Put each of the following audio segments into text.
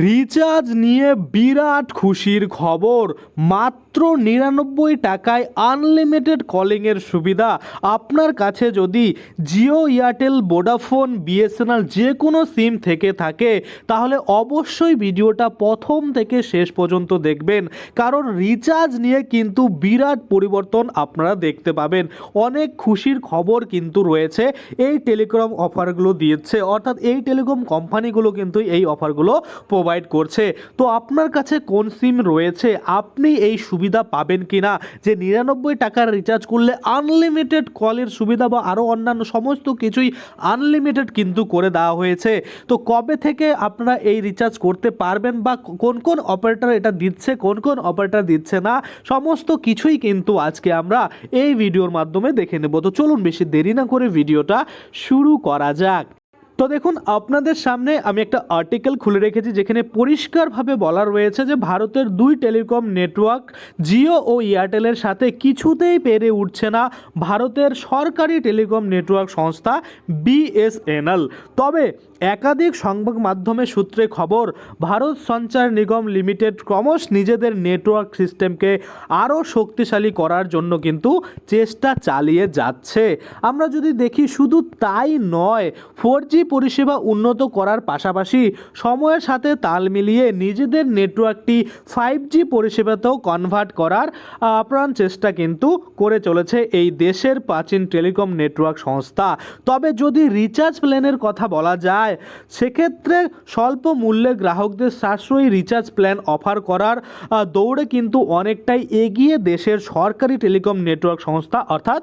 Recharge নিয়ে বিরাট খুশির খবর। মাত্র নিরানব্বই টাকায় আনলিমিটেড কলিংয়ের সুবিধা। আপনার কাছে যদি জিও, এয়ারটেল, ভোডাফোন, বিএসএনএল যে কোনো সিম থেকে থাকে, তাহলে অবশ্যই ভিডিওটা প্রথম থেকে শেষ পর্যন্ত দেখবেন। কারণ রিচার্জ নিয়ে কিন্তু বিরাট পরিবর্তন আপনারা দেখতে পাবেন। অনেক খুশির খবর কিন্তু রয়েছে। এই টেলিকম অফারগুলো দিয়েছে। অর্থাৎ এই টেলিকম কোম্পানিগুলো কিন্তু এই অফারগুলো প্রোভাইড করছে। তো আপনার কাছে কোন সিম রয়েছে? আপনি এই সুবিধা পাবেন কি না যে নিরানব্বই টাকার রিচার্জ করলে আনলিমিটেড কলের সুবিধা বা আরও অন্যান্য সমস্ত কিছুই আনলিমিটেড কিন্তু করে দেওয়া হয়েছে। তো কবে থেকে আপনারা এই রিচার্জ করতে পারবেন বা কোন কোন অপারেটর এটা দিচ্ছে, কোন কোন অপারেটর দিচ্ছে না, সমস্ত কিছুই কিন্তু আজকে আমরা এই ভিডিওর মাধ্যমে দেখে নেব। তো চলুন বেশি দেরি না করে ভিডিওটা শুরু করা যাক। তো দেখুন, আপনাদের সামনে আমি একটা আর্টিকেল খুলে রেখেছি যেখানে পরিষ্কারভাবে বলা রয়েছে যে ভারতের দুই টেলিকম নেটওয়ার্ক জিও ও এয়ারটেলের সাথে কিছুতেই পেরে উঠছে না ভারতের সরকারি টেলিকম নেটওয়ার্ক সংস্থা বিএসএনএল তবে একাধিক সংবাদ মাধ্যমে সূত্রে খবর, ভারত সঞ্চার নিগম লিমিটেড ক্রমশ নিজেদের নেটওয়ার্ক সিস্টেমকে আরও শক্তিশালী করার জন্য কিন্তু চেষ্টা চালিয়ে যাচ্ছে। আমরা যদি দেখি, শুধু তাই নয় ফোর জি পরিষেবা উন্নত করার পাশাপাশি সময়ের সাথে তাল মিলিয়ে নিজেদের নেটওয়ার্কটি ফাইভ জি পরিষেবাতেও কনভার্ট করার আপ্রাণ চেষ্টা কিন্তু করে চলেছে এই দেশের প্রাচীন টেলিকম নেটওয়ার্ক সংস্থা। তবে যদি রিচার্জ প্ল্যানের কথা বলা যায়, সেক্ষেত্রে স্বল্প মূল্যে গ্রাহকদের সাশ্রয়ী রিচার্জ প্ল্যান অফার করার দৌড়ে কিন্তু অনেকটাই এগিয়ে দেশের সরকারি টেলিকম নেটওয়ার্ক সংস্থা অর্থাৎ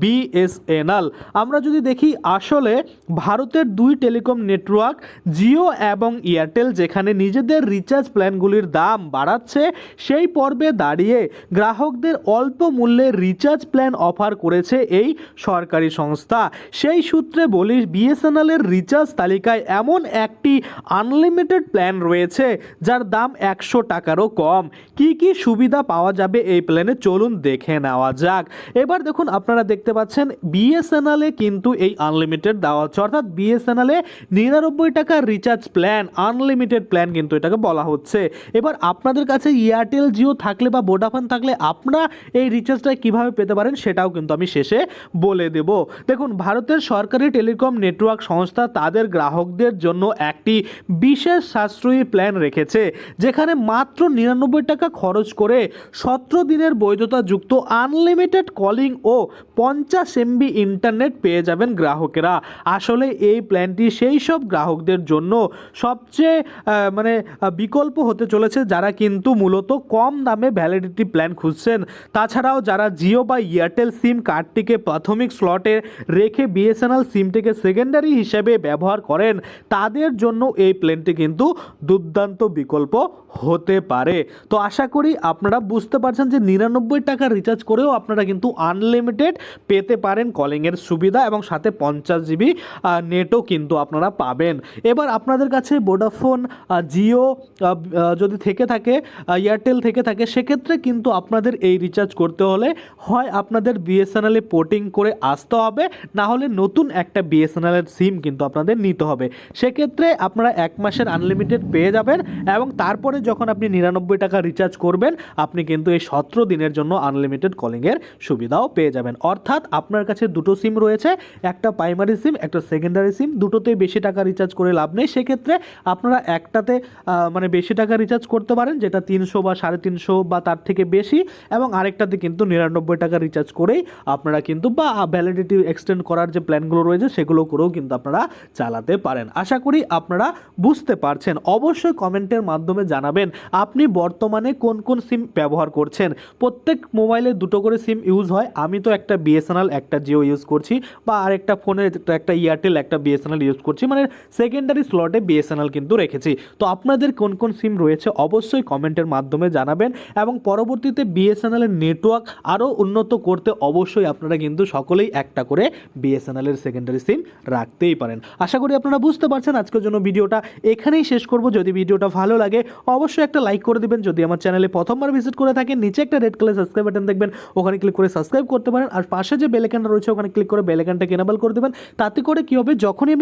বিএসএনএল আমরা যদি দেখি আসলে ভারতের দুই টেলিকম নেটওয়ার্ক, জিও এবং এয়ারটেল, যেখানে নিজেদের রিচার্জ প্ল্যানগুলির দাম বাড়াচ্ছে, সেই পর্বে দাঁড়িয়ে গ্রাহকদের অল্প মূল্যে রিচার্জ প্ল্যান অফার করেছে এই সরকারি সংস্থা। সেই সূত্রে বলি, বিএসএনএলের রিচার্জ তালিকায় এমন একটি আনলিমিটেড প্ল্যান রয়েছে, যার দাম একশো টাকারও কম। কি কি সুবিধা পাওয়া যাবে এই প্ল্যানে চলুন দেখে নেওয়া যাক। এবার দেখুন, আপনারা দেখতে পাচ্ছেন, বিএসএনএলে কিন্তু এই আনলিমিটেড দেওয়া হচ্ছে। অর্থাৎ বিএসএনএলে নিরানব্বই টাকার রিচার্জ প্ল্যান আনলিমিটেড প্ল্যান কিন্তু এটাকে বলা হচ্ছে। এবার আপনাদের কাছে এয়ারটেল জিও থাকলে বা ভোডাফোন থাকলে আপনারা এই রিচার্জটা কীভাবে পেতে পারেন সেটাও কিন্তু আমি শেষে বলে দেব। দেখুন, ভারতের সরকারি টেলিকম নেটওয়ার্ক সংস্থা তাদের গ্রাহকদের জন্য একটি বিশেষ সাশ্রয়ী প্ল্যান রেখেছে, যেখানে মাত্র নিরানব্বই টাকা খরচ করে সতেরো দিনের বৈধতা যুক্ত আনলিমিটেড কলিং ও পঞ্চাশ এমবি ইন্টারনেট পেয়ে যাবেন গ্রাহকেরা। আসলে এই প্ল্যানটি সেই সব গ্রাহকদের জন্য সবচেয়ে মানে বিকল্প হতে চলেছে যারা কিন্তু মূলত কম দামে ভ্যালিডিটি প্ল্যান খুঁজছেন। তাছাড়াও যারা জিও বা এয়ারটেল সিম কার্ডটিকে প্রাথমিক স্লটে রেখে বিএসএনএল সিমটিকে সেকেন্ডারি হিসেবে ব্যবহার করেন, তাদের জন্য এই প্ল্যানটি কিন্তু দুর্দান্ত বিকল্প হতে পারে। তো আশা করি আপনারা বুঝতে পারছেন যে নিরানব্বই টাকা রিচার্জ করেও আপনারা কিন্তু আনলিমিটেড পেতে পারেন কলিংয়ের সুবিধা এবং সাথে পঞ্চাশ জিবি নেটও কিন্তু আপনারা পাবেন। এবার আপনাদের কাছে ভোডাফোন জিও যদি থেকে থাকে এয়ারটেল থেকে থাকে, সেক্ষেত্রে কিন্তু আপনাদের এই রিচার্জ করতে হলে হয় আপনাদের বিএসএনএলে পোর্টিং করে আসতে হবে, না হলে নতুন একটা বিএসএনএলের সিম কিন্তু আপনাদের নিতে হবে। সেক্ষেত্রে আপনারা এক মাসের আনলিমিটেড পেয়ে যাবেন এবং তারপরে যখন আপনি নিরানব্বই টাকা রিচার্জ করবেন, আপনি কিন্তু এই সতেরো দিনের জন্য আনলিমিটেড কলিংয়ের সুবিধাও পেয়ে যাবেন। অর্থাৎ আপনার কাছে দুটো সিম রয়েছে, একটা প্রাইমারি সিম একটা সেকেন্ডারি সিম দুটোতেই বেশি টাকা রিচার্জ করে লাভ নেই। সেক্ষেত্রে আপনারা একটাতে মানে বেশি টাকা রিচার্জ করতে পারেন, যেটা তিনশো বা সাড়ে তিনশো বা তার থেকে বেশি, এবং আরেকটাতে কিন্তু নিরানব্বই টাকা রিচার্জ করেই আপনারা কিন্তু বা ভ্যালিডিটি এক্সটেন্ড করার যে প্ল্যানগুলো রয়েছে, সেগুলো করেও কিন্তু আপনারা চালাতে পারেন। আশা করি আপনারা বুঝতে পারছেন। অবশ্যই কমেন্টের মাধ্যমে জানাবেন, আপনি বর্তমানে কোন কোন সিম ব্যবহার করছেন? প্রত্যেক মোবাইলে দুটো করে সিম ইউজ হয়। আমি তো একটা বিএসএনএল একটা জিও ইউজ করছি, বা আরেকটা ফোনে একটা এয়ারটেল একটা বিএসএনএল ইউজ করছি মানে সেকেন্ডারি স্লটে বিএসএনএল কিন্তু রেখেছি। তো আপনাদের কোন কোন সিম রয়েছে অবশ্যই কমেন্টের মাধ্যমে জানাবেন এবং পরবর্তীতে বিএসএনএল এর নেটওয়ার্ক আরও উন্নত করতে অবশ্যই আপনারা কিন্তু সকলেই একটা করে বিএসএনএল এর সেকেন্ডারি সিম রাখতেই পারেন। আশা করি আপনারা বুঝতে পারছেন আজকের জন্য ভিডিওটা। এখানেই শেষ করব। যদি ভিডিওটা ভালো লাগে, অবশ্যই একটা লাইক করে দিবেন। যদি আমার চ্যানেলে প্রথমবার ভিজিট করে থাকেন, নিচে একটা রেড কালার সাবস্ক্রাইব বাটন দেখবেন, ওখানে ক্লিক করে সাবস্ক্রাইব করতে পারেন। আর পাশে যে বেলেকানটা রয়েছে, ওখানে ক্লিক করে বেলেকানটাকে এনেবল করে দেবেন। তাতে করে কী হবে? যখনই আমি